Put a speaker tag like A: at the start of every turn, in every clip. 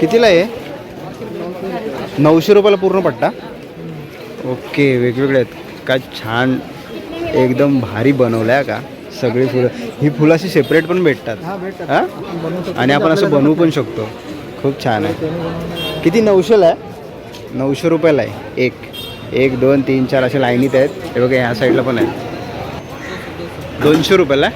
A: कितीला आहे? नऊशे रुपयाला पूर्ण पट्टा? ओके वेगवेगळे आहेत. काय छान एकदम भारी बनवलं आहे का? सगळी फुलं. ही फुलं अशी सेपरेट पण भेटतात.
B: हा.
A: आणि आपण असं बनवू पण शकतो. खूप छान आहे. किती नऊशेला आहे? नऊशे रुपयाला आहे. एक. एक दोन तीन चार अशा लाईनीत आहेत. हे बघा ह्या साईडला पण आहे. दोनशे रुपयाला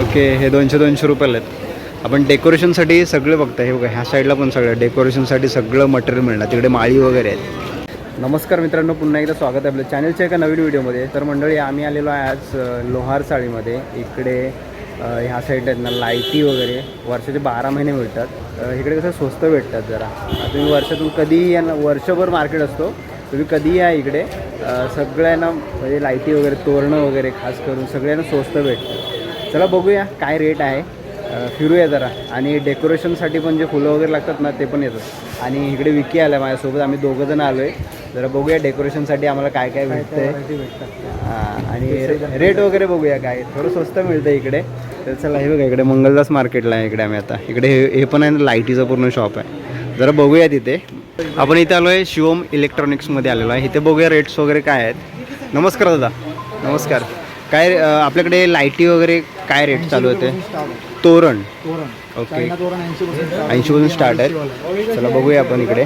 A: ओके हे दोनशे दोनशे रुपयाला आहेत. आपण डेकोरेशनसाठी सगळं बघता हे बघा ह्या साईडला पण सगळं डेकोरेशनसाठी सगळं मटेरियल मिळणार. तिकडे माळी वगैरे आहेत. नमस्कार मित्रांनो पुन्हा एकदा स्वागत आहे आपल्या चॅनलच्या एका नवीन व्हिडिओमध्ये तर मंडळी आम्ही आलेलो आहे आज लोहार साळीमध्ये. इकडे ह्या साईड आहेत ना लायटी वगैरे. वर्षाचे बारा महिने मिळतात. इकडे कसं स्वस्त भेटतात जरा. तुम्ही वर्षातून कधीही या वर्षभर मार्केट असतो. तुम्ही कधीही या इकडे. सगळ्यांना म्हणजे लायटी वगैरे तोरणं वगैरे खास करून सगळ्यांना स्वस्त भेटतं चला बघूया काय रेट आहे. फिरूया जरा. आणि डेकोरेशनसाठी पण जे फुलं वगैरे लागतात ना ते पण येतात. आणि इकडे विकी आला माझ्यासोबत. आम्ही दोघं जण आलो आहे जरा बघूया डेकोरेशनसाठी आम्हाला काय काय
B: variety भेटतात.
A: हां आणि रेट वगैरे बघूया काय. थोडं स्वस्त मिळतं इकडे. तर चला हे बघा इकडे मंगलदास मार्केटला आहे इकडे आम्ही आता. इकडे हे पण आहे ना लाईटीचं पूर्ण शॉप आहे. जरा बघूया तिथे. आपण इथे आलो आहे शिवम इलेक्ट्रॉनिक्समध्ये आलेलो आहे. इथे बघूया रेट्स वगैरे काय आहेत. नमस्कार दादा. नमस्कार. काय आपल्याकडे लाईटी वगैरे काय रेट चालू होते? तोरण.
B: तोरण.
A: ओके
B: चायना तोरण ऐंशी पर्सेंट
A: ऐंशीपासून स्टार्ट आहेत चला बघूया आपण इकडे.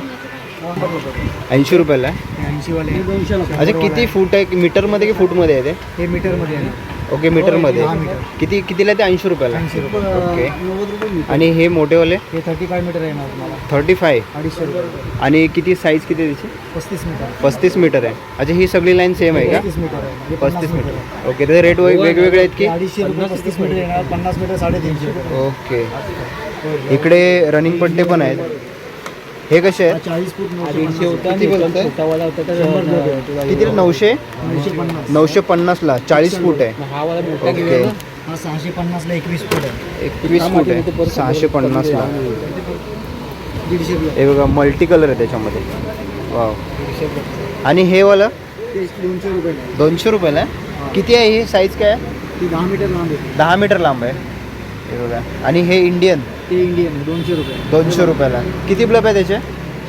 A: ऐंशी रुपयाला आहे.
B: ऐंशी वाले दोनशे
A: अच्छा किती फूट आहे? मीटरमध्ये की फूटमध्ये आहे ते?
B: हे मीटरमध्ये आहे.
A: ओके मीटरमध्ये?
B: दहा मीटर.
A: किती कितीला ते ऐंशी रुपयाला?
B: ऐंशी रुपये.
A: ओके.
B: नव्वद रुपये मीटर.
A: आणि हे मोठेवाले?
B: हे थर्टी फाय मीटर आहे तुम्हाला.
A: थर्टी फाय
B: अडीचशे रुपये.
A: आणि किती साईज किती आहे त्याची?
B: पस्तीस मीटर.
A: पस्तीस मीटर आहे. अच्छा ही सगळी लाईन सेम आहे का?
B: पस्तीस मीटर आहे. हे
A: पस्तीस
B: पन्नास
A: मीटर. ओके त्याचे रेट वेगवेगळे आहेत
B: हे
A: की
B: अडीचशे रुपये पस्तीस मीटर येणार. पन्नास मीटर साडेतीनशे रुपये.
A: ओके. इकडे रनिंग पट्टे पण आहेत. हे कसे आहेत?
B: चाळीस फूट
A: दीडशे होता किती बोलताय?
B: छोटावाला होता तर शंभर रुपये.
A: कितीला नऊशे?
B: नऊशे पन्नास.
A: नऊशे पन्नासला. चाळीस फूट आहे.
B: हा वाला मोठा
A: ओके.
B: घेऊया ना. हा सहाशे पन्नासला एकवीस फूट आहे.
A: एकवीस फूट आहे. सहाशे पन्नासला.
B: दीडशे रुपये
A: हे बघा मल्टी कलर आहे त्याच्यामध्ये. वाव
B: दीडशे रुपये
A: आणि हे वालं?
B: ते दोनशे रुपये आहे.
A: दोनशे रुपयाला? आहे किती आहे ही? साईज काय आहे?
B: ती दहा मीटर लांब आहे.
A: दहा मीटर लांब आहे. हे बघा. आणि हे इंडियन
B: ते इंडियन आहे दोनशे रुपये.
A: दोनशे रुपयाला. किती ब्लब आहे त्याचे?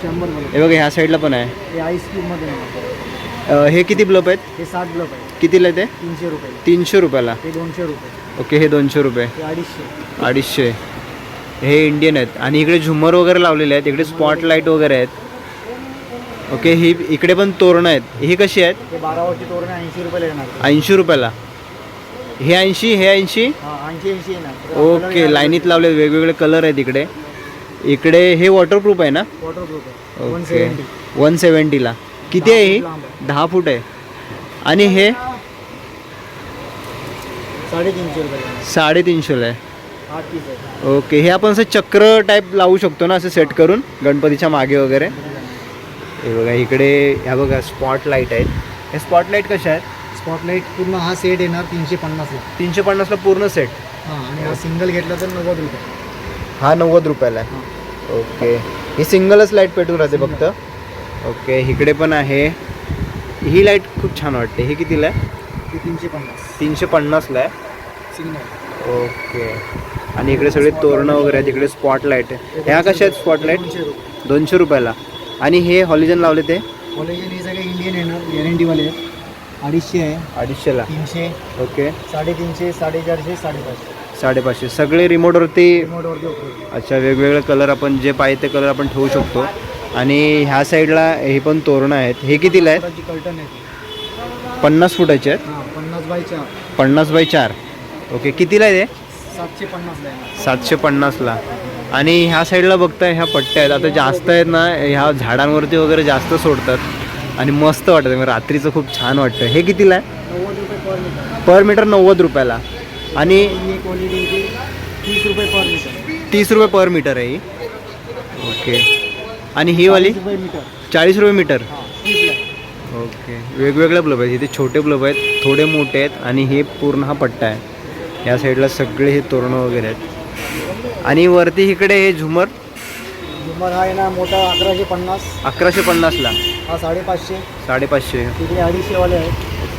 B: शंभर
A: हे बघा ह्या साईडला पण आहे.
B: हे आईस क्यूबमध्ये आहे.
A: अ, हे किती ब्लब आहेत?
B: हे सात ब्लॉक आहे.
A: कितीला आहे ते?
B: तीनशे रुपये.
A: तीनशे रुपयाला.
B: हे दोनशे रुपये.
A: ओके हे दोनशे रुपये.
B: अडीचशे.
A: अडीचशे. हे इंडियन आहेत. आणि इकडे झुमर वगैरे लावलेले आहेत. इकडे स्पॉट लाइट वगैरे आहेत. ओके ही इकडे पण तोरणं आहेत. ही कशी आहेत?
B: बारा वरची तोरण ऐंशी रुपयाला येणार.
A: ऐंशी रुपयाला. हे ऐंशी हे ऐंशी? ओके लाईनीत लावले वेगवेगळे कलर आहेत इकडे. इकडे हे वॉटरप्रूफ आहे ना?
B: वॉटरप्रूफ आहे. वन
A: ओके वन सेवन्टीला किती आहे ही. दहा फूट आहे. आणि हे?
B: साडेतीनशे रुपये
A: साडेतीनशेला आहे. ओके हे आपण असं चक्र टाईप लावू शकतो ना असं सेट करून गणपतीच्या मागे वगैरे? हे बघा इकडे ह्या बघा स्पॉट लाइट आहेत. हे स्पॉट लाइट कशा आहेत?
B: स्पॉटलाईट पूर्ण हा सेट येणार तीनशे पन्नासला.
A: तीनशे पन्नासला पूर्ण सेट
B: हां आणि हा सिंगल घेतला तर नव्वद रुपये.
A: हा नव्वद रुपयाला. आहे
B: हां.
A: ओके. ही सिंगलच लाइट पेटून राहते फक्त. ओके इकडे पण आहे. ही लाइट खूप छान वाटते. ही कितीला आहे?
B: ती तीनशे पन्नास.
A: तीनशे पन्नासला आहे?
B: Signal
A: okay. आणि इकडे सगळे तोरणं वगैरे आहेत. इकडे स्पॉट लाइट आहे ह्या कशा आहेत स्पॉट लाइट
B: दोनशे रुपये.
A: दोनशे रुपयाला. आणि हे हॉलिजन लावले ते?
B: कॉलेजन हे सगळे इंडियन येणार. गॅरंटीवाले आहेत. अडीचशे आहे.
A: अडीचशेला.
B: तीनशे.
A: ओके.
B: साडेतीनशे साडेचारशे साडेपाचशे.
A: साडेपाचशे. सगळे रिमोटवरती
B: रिमोटवरती उपलब्ध
A: अच्छा वेगवेगळे कलर आपण जे पाहिजे ते कलर आपण ठेवू शकतो. आणि ह्या साईडला हे पण तोरणं आहेत. हे कितीला आहेत?
B: आहे कर्टन आहे
A: पन्नास फुटाचे आहेत?
B: हां पन्नास बाय चार.
A: पन्नास बाय चार. ओके कितीला आहे ते
B: सातशे पन्नासला
A: सातशे पन्नासला आणि ह्या साईडला बघताय ह्या पट्ट्या आहेत. आता जास्त आहेत ना ह्या झाडांवरती वगैरे जास्त सोडतात. आणि मस्त वाटतं. म्हणजे रात्रीचं खूप छान वाटतं. हे कितीला आहे?
B: पर मीटर
A: नव्वद रुपयाला. आणि
B: ही तीस रुपये पर मीटर
A: तीस रुपये पर मीटर आहे ही. ओके. आणि ही वाली? चाळीस रुपये मीटर. ओके. वेगवेगळे ब्लब आहेत. इथे छोटे ब्लब आहेत थोडे मोठे आहेत आणि हे पूर्ण हा पट्टा आहे. या साईडला सगळे हे तोरणं वगैरे आहेत. आणि वरती इकडे हे झुमर?
B: झुमर हा आहे ना मोठा अकराशे पन्नास.
A: अकराशे पन्नासला.
B: हा साडेपाचशे.
A: साडेपाचशे.
B: तिकडे अडीचशेवाले आहेत.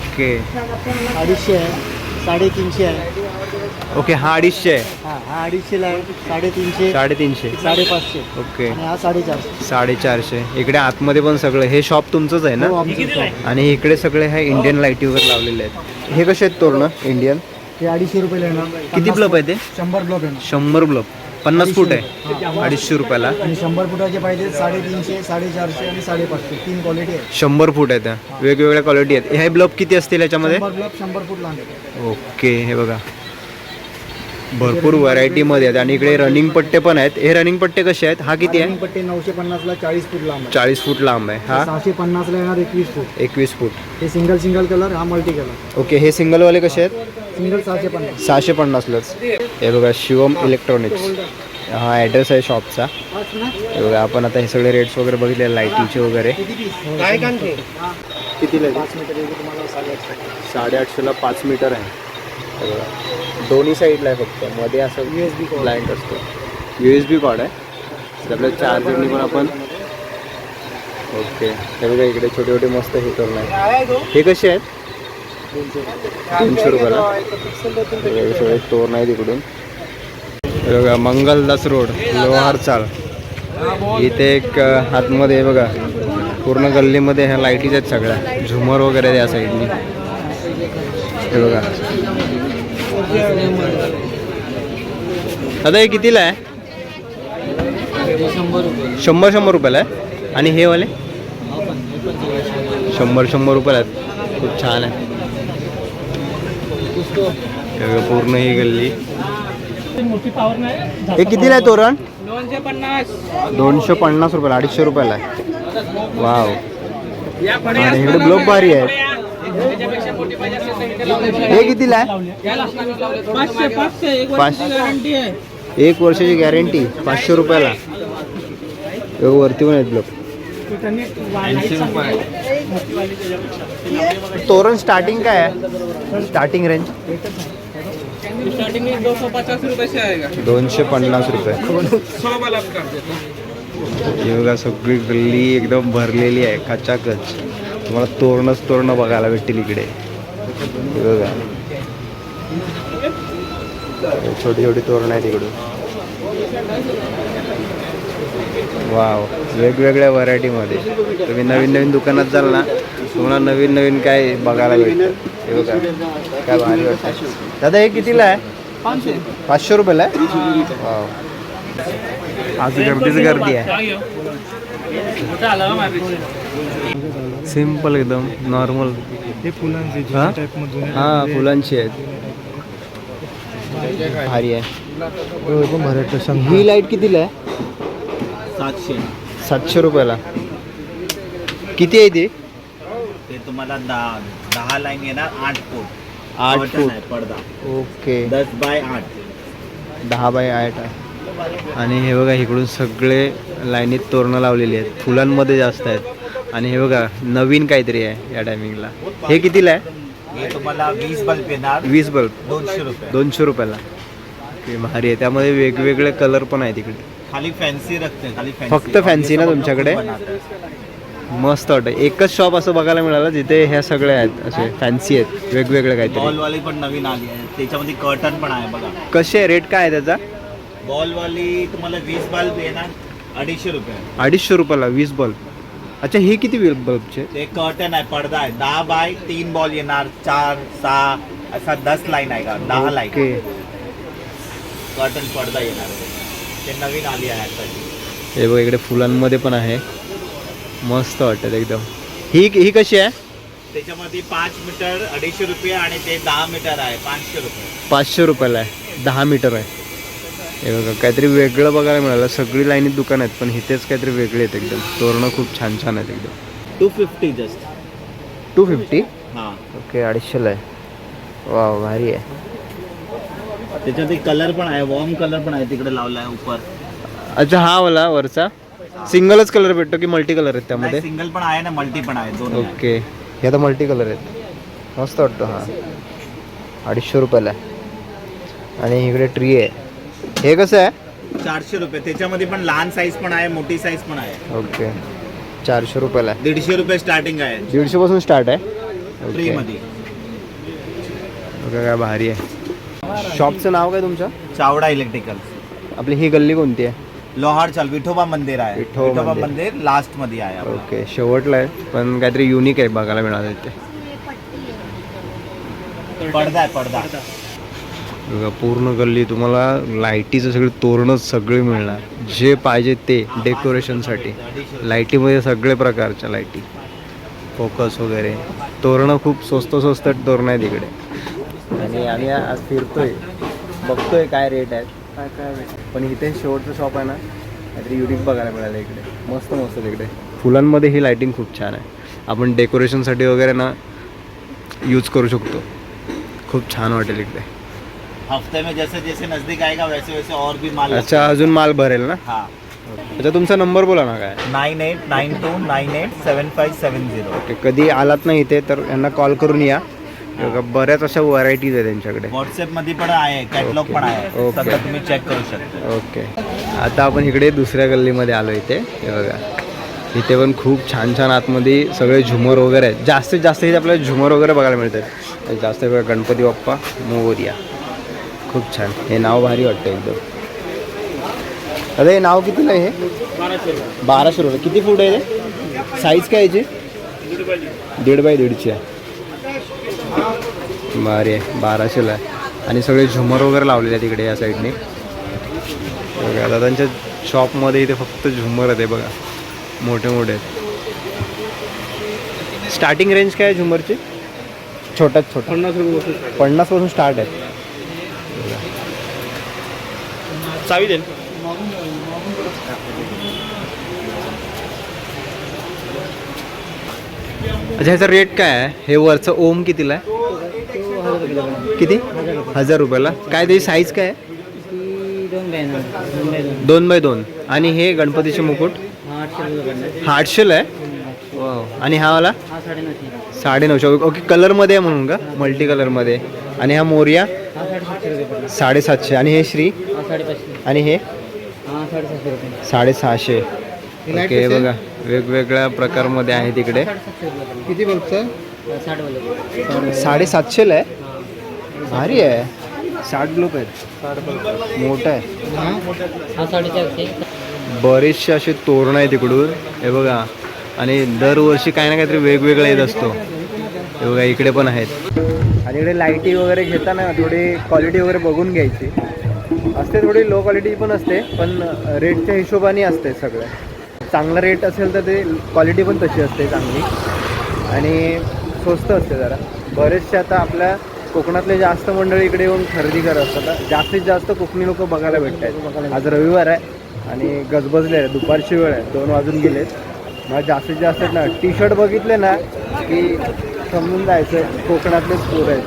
A: ओके.
B: अडीचशे आहे साडेतीनशे आहे.
A: ओके हा अडीचशे आहे.
B: हा हा अडीचशेला आहे साडेतीनशे
A: साडेतीनशे.
B: साडेपाचशे.
A: ओके.
B: आणि हा साडेचारशे.
A: साडेचारशे. इकडे आतमध्ये पण सगळं हे शॉप तुमचंच आहे
B: हो,
A: ना
B: आमचं shop.
A: आणि इकडे सगळे हे इंडियन लाईटी वगैरे लावलेले आहेत. हे कसे आहेत तोरणं इंडियन
B: हे अडीचशे येणार
A: किती
B: पन्नास
A: ब्लब आहे ते?
B: शंभर ब्लॉक येणार
A: शंभर ब्लब पन्नास फूट आहे. अडीचशे रुपयाला.
B: आणि शंभर फुटाचे पाहिजे साडेतीनशे साडेचारशे आणि साडेपाचशे. तीन क्वालिटी आहे
A: शंभर फूट आहेत त्या वेगवेगळ्या क्वालिटी आहेत. हे ब्लब किती असतील याच्यामध्ये?
B: शंभर फूट
A: ओके हे बघा. भरपूर व्हरायटीमध्ये आहेत. आणि इकडे रनिंग पट्टे पण आहेत. हे रनिंग पट्टे कसे आहेत? हा किती
B: हा
A: आहे
B: रनिंग पट्टे नऊशे पन्नासला चाळीस फूट लांब आहे
A: चाळीस फूट लांब आहे. हा?
B: सहाशे पन्नासला येणार एकवीस फूट.
A: एकवीस फूट.
B: हे सिंगल सिंगल कलर हा मल्टी कलर
A: ओके हे सिंगलवाले कसे आहेत?
B: सिंगल सहाशे पन्नास.
A: सहाशे पन्नासलाच. हे बघा शिवम इलेक्ट्रॉनिक्स हा ॲड्रेस आहे शॉपचा बघा आपण आता हे सगळे रेट्स वगैरे बघितले लाईटीचे वगैरे. कितीला
B: साडेआठशे.
A: साडेआठशेला पाच मीटर आहे. बघा. दोन्ही साईडला आहे फक्त. मध्ये असं
B: USB cord.
A: ब्लाइंड असतो. यू एस बी कॉर्ड आहे आपल्या चार्जरनी पण आपण ओके. हे बघा इकडे छोटे छोटे मस्त हे करून आहे. हे कसे आहेत? दोनशे रुपयाला. हे बघा, सगळे तोरण आहेत इकडून. हे बघा मंगलदास रोड लोहार चाळ. इथे एक आतमध्ये बघा पूर्ण गल्लीमध्ये ह्या लाईटीज आहेत सगळ्या. झुमर वगैरे आहेत या साईडनी हे बघा. दादा हे कितीला आहे?
B: शंभर
A: शंभर शंभर रुपयाला आहे. आणि हे वाले? शंभर शंभर रुपयाला आहेत. खूप छान आहे. पूर्ण ही गल्ली. हे कितीला आहे तोरण?
B: दोनशे पन्नास
A: दोनशे पन्नास रुपयाला अडीचशे रुपयाला आहे. वाव. आणि इकडे ब्लोक भारी आहे. हे कितीला आहे?
B: पाचशे एक
A: पाचशे.
B: गॅरंटी आहे.
A: एक वर्षाची गॅरंटी पाचशे रुपयाला. वरती पण आहेत ब्लोक तोरण स्टार्टिंग काय आहे? स्टार्टिंग रेंज दोनशे पन्नास रुपये. बघा सगळी गल्ली एकदम भरलेली आहे कचाकच तुम्हाला तोरणच तोरणं बघायला भेटतील इकडे. बघा छोटी छोटी तोरणं आहेत इकडून. वाव वेगवेगळ्या व्हरायटीमध्ये. तुम्ही नवीन नवीन दुकानात जाल ना तुम्हाला नवीन नवीन काय बघायला भेटतं. हे बघा काय भारी वाटतं. दादा हे कितीला आहे?
B: पाचशे.
A: पाचशे रुपयाला आहे? वाव. आज गर्दीच गर्दी आहे. सिंपल एकदम नॉर्मल
B: हे? फुलांचे
A: हा? हा आहेत भारी आहे
B: पण भरत
A: ही लाइट कितीला आहे?
C: सातशे.
A: सातशे रुपयाला. किती आहे ती?
C: ते तुम्हाला दहा दहा लाईन येणार आठ फूट.
A: आठ फूट.
C: पडदा
A: ओके
C: दस बाय आठ.
A: दहा बाय आठ आहे. आणि हे बघा इकडून सगळे लाईनीत तोरणं लावलेली आहेत. फुलांमध्ये जास्त आहेत. आणि हे बघा नवीन काहीतरी आहे या टायमिंगला हे कितीला आहे?
C: हे तुम्हाला वीस बल्ब येणार.
A: वीस बल्ब
C: दोनशे रुपये.
A: दोनशे रुपयाला. भारी आहे. त्यामध्ये वेगवेगळे कलर पण आहेत इकडे.
C: खाली फॅन्सी रखते खाली फॅन्सी
A: फक्त fancy ना तुमच्याकडे? मस्त वाटतं एकच शॉप असं बघायला मिळालं जिथे ह्या सगळ्या आहेत. असे फॅन्सी आहेत. वेगवेगळे काहीतरी.
C: पण नवीन आली आहे त्याच्यामध्ये कर्टन पण आहे बघा.
A: कसे रेट काय आहे त्याचा?
C: बॉल वाली तुम्हाला वीस बल्ब येणार अडीचशे रुपये.
A: अडीचशे रुपयाला वीस बल्ब अच्छा हे किती बल्बचे
C: ते कर्टन आहे पडदा आहे. दहा बाय तीन बॉल येणार चार सहा असा दस लाईन आहे का? दहा लाईन कर्टन पडदा येणार. ते नवीन आली आहे आताची.
A: हे बघ इकडे फुलांमध्ये पण आहे. मस्त वाटत एकदम. ही ही कशी आहे?
C: त्याच्यामध्ये पाच मीटर अडीचशे रुपये आणि ते दहा मीटर आहे पाचशे रुपये.
A: पाचशे रुपयाला आहे. दहा मीटर आहे. हे बघा काहीतरी वेगळं बघायला मिळालं. सगळी लाईनीत दुकान आहेत पण इथेच काहीतरी वेगळे आहेत एकदम. तोरणं खूप छान छान आहेत एकदम.
C: Two fifty just
A: two fifty
C: हां.
A: ओके अडीचशेला आहे. वा भारी आहे.
C: त्याच्यात एक कलर पण आहे वॉर्म कलर पण आहे तिकडे लावला आहे उपर
A: अच्छा हा वाला वरचा. सिंगलच कलर भेटतो की मल्टी कलर आहेत त्यामध्ये?
C: सिंगल पण आहे ना मल्टी पण आहे दोन.
A: ओके. हे आता मल्टी कलर आहेत. मस्त वाटतो हा. अडीचशे रुपयाला आणि इकडे ट्री आहे. हे कसं आहे?
C: चारशे रुपये. त्याच्यामध्ये पण लहान साईज पण आहे मोठी साईज पण आहे.
A: ओके. चारशे रुपयाला आहे.
C: दीडशे रुपये स्टार्टिंग आहे.
A: दीडशे पासून स्टार्ट आहे? ओके.
C: मध्ये.
A: काय भारी आहे. शॉपचं नाव काय तुमचं?
C: चावडा इलेक्ट्रिकल्स
A: आपली ही गल्ली कोणती आहे?
C: लोहार चाल विठोबा मंदिर आहे.
A: विठोबा
C: विठोबा
A: मंदिर.
C: मंदिर लास्टमध्ये आहे आपलं.
A: ओके. शेवटला आहे. पण काहीतरी युनिक आहे बघायला मिळालं ते.
C: पडदा आहे पडदा.
A: पूर्ण गल्ली तुम्हाला लाईटीचं सगळे तोरणं सगळे मिळणार. जे पाहिजे ते डेकोरेशनसाठी. लाईटीमध्ये सगळे प्रकारच्या लाईटी. फोकस वगैरे. तोरणं खूप स्वस्त स्वस्त तोरणं आहेत इकडे. आणि आम्ही आज फिरतोय. बघतोय काय रेट आहेत. काय काय पण इथे शेवटचं शॉप आहे ना काहीतरी युनिक बघायला मिळालं इकडे. मस्त मस्त तिकडे. फुलांमध्ये ही लाईटिंग खूप छान आहे. आपण डेकोरेशनसाठी वगैरे ना यूज करू शकतो. खूप छान वाटेल इकडे.
C: हफ्ते में जैसे जैसे नजदीक आएगा वैसे वैसे और भी माल
A: अच्छा अजून माल भरेल ना?
C: हाँ।
A: अच्छा तुमचा नंबर बोला ना काय?
C: Nine eight nine two nine eight seven five seven zero.
A: Okay कधी आलात ना इथे तर यांना कॉल करून या. बऱ्याच अशा व्हरायटीज आहे त्यांच्याकडे
C: व्हॉट्सअपमध्ये पण आहे कॅटलॉग. पण आहे. तुम्ही चेक करू शकता.
A: ओके. आता आपण इकडे दुसऱ्या गल्लीमध्ये आलो इथे. हे बघा. इथे पण खूप छान छान आतमध्ये सगळे झुमर वगैरे आहेत. जास्तीत जास्त इथे आपल्याला झुमर वगैरे बघायला मिळतात. जास्त वेळ गणपती बाप्पा मोवरिया खूप छान. हे नाव भारी वाटतं एकदम. अरे हे नाव कितीला आहे हे? बाराशे रुपये. किती फूट आहे ते साईज काय याची? दीड बाय दीडची आहे. आहे. बाराशेला आहे. आणि सगळे झुमर वगैरे लावलेले आहेत इकडे या साईडने. बघा दादांच्या शॉपमध्ये इथे फक्त झुमर आहे बघा. मोठे मोठे आहेत. स्टार्टिंग रेंज काय आहे झुमरची? छोट्यात छोटा.
B: पन्नास
A: पन्नासपासून स्टार्ट आहे.
B: चावी देईल
A: अच्छा ह्याचा रेट काय आहे? हे वरचं ओम कितीला आहे? किती? हजार रुपयाला. काय त्याची साईज काय आहे?
B: दोन बाय दोन.
A: आणि हे गणपतीचे मुकुट?
B: हा
A: आठशेला आहे? आणि हा वाला?
B: साडे
A: नऊशे ओके कलरमध्ये आहे म्हणून का? मल्टी कलरमध्ये आणि हा मोर्या?
B: साडेसातशे.
A: आणि हे श्री?
B: साडेपाचशे
A: आणि हे?
B: हा साडेसातशे रुपये.
A: साडेसहाशे. ओके बघा. वेगवेगळ्या प्रकारमध्ये आहे तिकडे.
B: साडेसातशे
A: किती बल्बचं
B: वाले
A: साडेसातशेला आहे? भारी आहे. साठ ग्लोप आहेत. मोठं आहे.
B: हा?
A: बरेचसे असे तोरण आहे तिकडून हे बघा. आणि दरवर्षी काही ना काहीतरी वेगवेगळं येत असतो. हे बघा इकडे पण आहेत. आणि इकडे लाईटी वगैरे घेताना थोडी क्वालिटी वगैरे बघून घ्यायची. असते थोडी लो क्वालिटी पण असते पण रेटच्या हिशोबाने असते सगळं. चांगला रेट असेल तर ते क्वालिटी पण तशी असते चांगली. आणि स्वस्त असते जरा. बरेचसे आता आपल्या कोकणातले जास्त मंडळी इकडे येऊन खरेदी करत असतात. जास्तीत जास्त कोकणी लोक बघायला भेटत आहेत आज रविवार आहे आणि गजबजले आहे दुपारची वेळ आहे. दोन वाजून गेलेत. मग जास्तीत जास्त ना टी शर्ट बघितले ना की समजून जायचं कोकणातलेच पोर आहेत.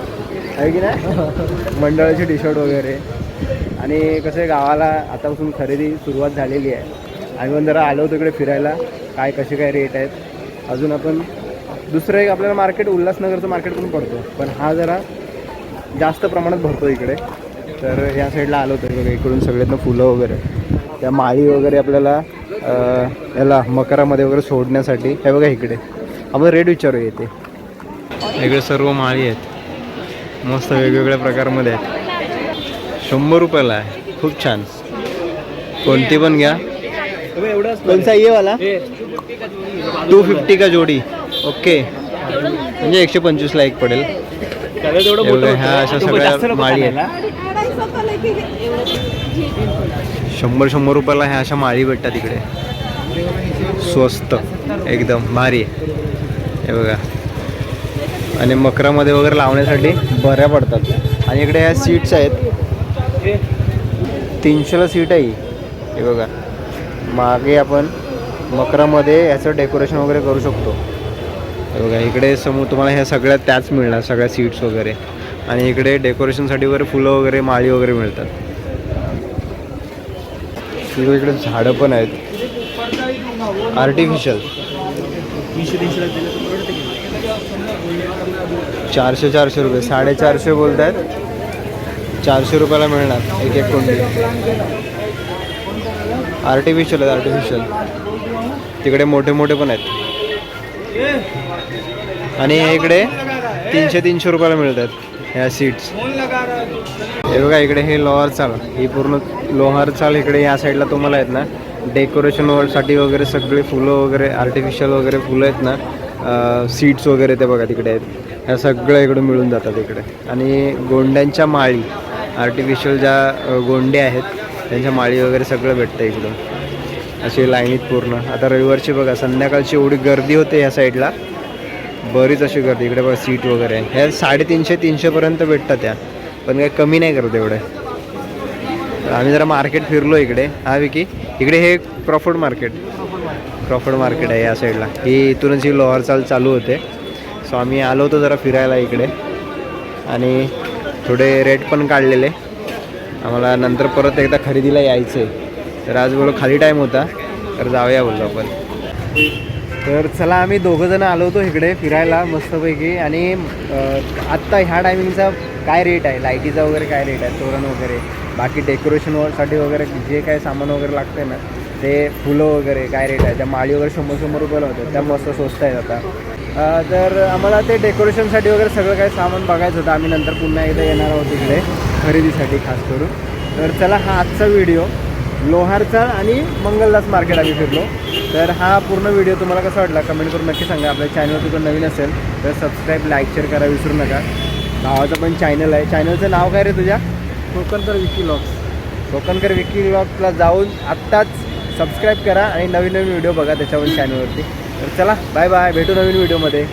A: आहे की नाही? मंडळाचे टी शर्ट वगैरे. आणि कसं आहे गावाला आतापासून खरेदी सुरुवात झालेली आहे. आम्ही पण जरा आलो होतो इकडे फिरायला. काय कसे काय रेट आहेत? अजून आपण दुसरं एक आपल्याला मार्केट उल्हासनगरचं मार्केट पण पडतो. पण हा जरा जास्त प्रमाणात भरतो इकडे. तर या साईडला आलो होतो. इकडून सगळ्यातनं फुलं वगैरे. त्या माळी वगैरे आपल्याला याला मकरामध्ये वगैरे सोडण्यासाठी. हे बघा इकडे. आपण रेट विचारूया इथे. इकडे सर्व माळी आहेत. मस्त वेगवेगळ्या प्रकारमध्ये आहेत. शंभर रुपयाला आहे. खूप छान. कोणती पण घ्या. कोणचा ये वाला? टू फिफ्टी का जोडी. ओके. म्हणजे एकशे पंचवीसला एक पडेल. ह्या अशा सगळ्या माळी आहेत. शंभर शंभर रुपयाला ह्या अशा माळी भेटतात इकडे. स्वस्त. एकदम भारी. आहे हे बघा. आणि मकरामध्ये वगैरे लावण्यासाठी बऱ्या पडतात. आणि इकडे ह्या सीट्स आहेत. म्हणजे तीनशेला सीट आहे हे. बघा. मागे आपण मकरामध्ये याचं डेकोरेशन वगैरे करू शकतो. हे बघा इकडे समोर तुम्हाला ह्या सगळ्या त्याच मिळणार सगळ्या सीट्स वगैरे. आणि इकडे डेकोरेशनसाठी वगैरे फुलं वगैरे माळी वगैरे मिळतात. इकडे इकडे झाडं पण आहेत. आर्टिफिशियल चारशे चारशे रुपये साडेचारशे बोलत आहेत चारशे रुपयाला मिळणार एक एक कोंडी. आर्टिफिशियल आहेत आर्टिफिशियल तिकडे मोठे मोठे पण आहेत. आणि इकडे तीनशे तीनशे रुपयाला मिळतात ह्या सीट्स हे बघा इकडे हे लोहार चाल. ही पूर्ण लोहार चाल इकडे या साईडला तुम्हाला आहेत ना. डेकोरेशनसाठी वगैरे सगळे फुलं वगैरे आर्टिफिशियल वगैरे फुलं आहेत ना. सीट्स वगैरे ते बघा तिकडे आहेत. ह्या सगळं इकडे मिळून जातात इकडे. आणि गोंड्यांच्या माळी. आर्टिफिशियल ज्या गोंडे आहेत त्यांच्या माळी वगैरे सगळं भेटतं इकडं अशी लाईनीत पूर्ण. आता रविवारची बघा संध्याकाळची एवढी गर्दी होते ह्या साईडला बरीच अशी गर्दी. इकडे बघा सीट वगैरे. आहे ह्या साडेतीनशे तीनशेपर्यंत भेटतात त्या. पण काही कमी नाही करत एवढे. आम्ही जरा मार्केट फिरलो इकडे. हा विकी. इकडे हे क्रॉफर्ड मार्केट क्रॉफर्ड मार्केट आहे या साईडला ही इथूनच ही लोहारचाल चालू होते. सो आम्ही आलो होतो जरा फिरायला इकडे. आणि थोडे रेट पण काढलेले. आम्हाला नंतर परत एकदा खरेदीला यायचं. आहे तर आज बोलो खाली टाईम होता. तर जाऊया बोललो आपण. तर चला आम्ही दोघं जण आलो होतो इकडे फिरायला मस्तपैकी. आणि आत्ता ह्या टायमिंगचा काय रेट आहे? लाईटीचा वगैरे काय रेट आहे? तोरण वगैरे? बाकी डेकोरेशनसाठी वगैरे जे काय सामान वगैरे लागते ना ते फुलं वगैरे काय रेट आहे? त्या माळी वगैरे शंभर शंभर रुपयाला होतं त्या मस्त स्वस्त आहेत आता. तर आम्हाला ते डेकोरेशनसाठी वगैरे सगळं काय सामान बघायचं होतं. आम्ही नंतर पुन्हा एकदा येणार आहोत इकडे खरेदीसाठी खास करून. तर चला हा आजचा व्हिडिओ. लोहारचा आणि मंगलदास मार्केट आम्ही फिरलो. तर हा पूर्ण व्हिडिओ तुम्हाला कसा वाटला कमेंट करून नक्की सांगा. आपल्या चॅनल तुझं नवीन असेल तर सबस्क्राईब लाईक शेअर करा विसरू नका. भावाचं पण चॅनल आहे. चॅनलचं नाव काय रे तुझ्या?
B: कोकणकर विकी लॉक्स.
A: कोकणकर विकी ब्लॉगला जाऊन आत्ताच सबस्क्राईब करा आणि नवीन नवीन व्हिडिओ बघा त्याच्यावर चॅनलवरती तर चला बाय बाय भेटू नवीन व्हिडिओमध्ये